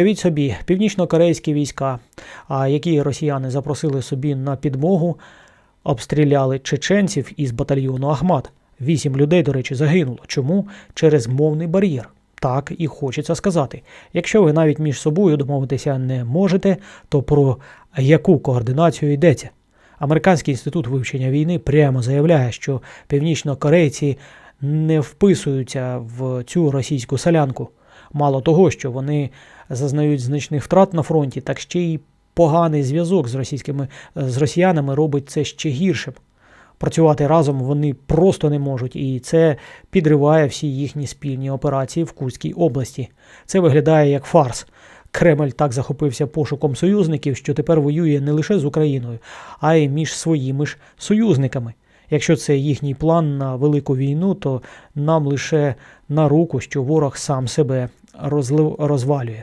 Уявіть собі, північно-корейські війська, які росіяни запросили собі на підмогу, обстріляли чеченців із батальйону Ахмат. Вісім людей, до речі, загинуло. Чому? Через мовний бар'єр. Так і хочеться сказати. Якщо ви навіть між собою домовитися не можете, то про яку координацію йдеться? Американський інститут вивчення війни прямо заявляє, що північнокорейці не вписуються в цю російську солянку. Мало того, що вони зазнають значних втрат на фронті, так ще й поганий зв'язок з російськими з росіянами робить це ще гіршим. Працювати разом вони просто не можуть, і це підриває всі їхні спільні операції в Курській області. Це виглядає як фарс. Кремль так захопився пошуком союзників, що тепер воює не лише з Україною, а й між своїми ж союзниками. Якщо це їхній план на велику війну, то нам лише на руку, що ворог сам себе розвалює.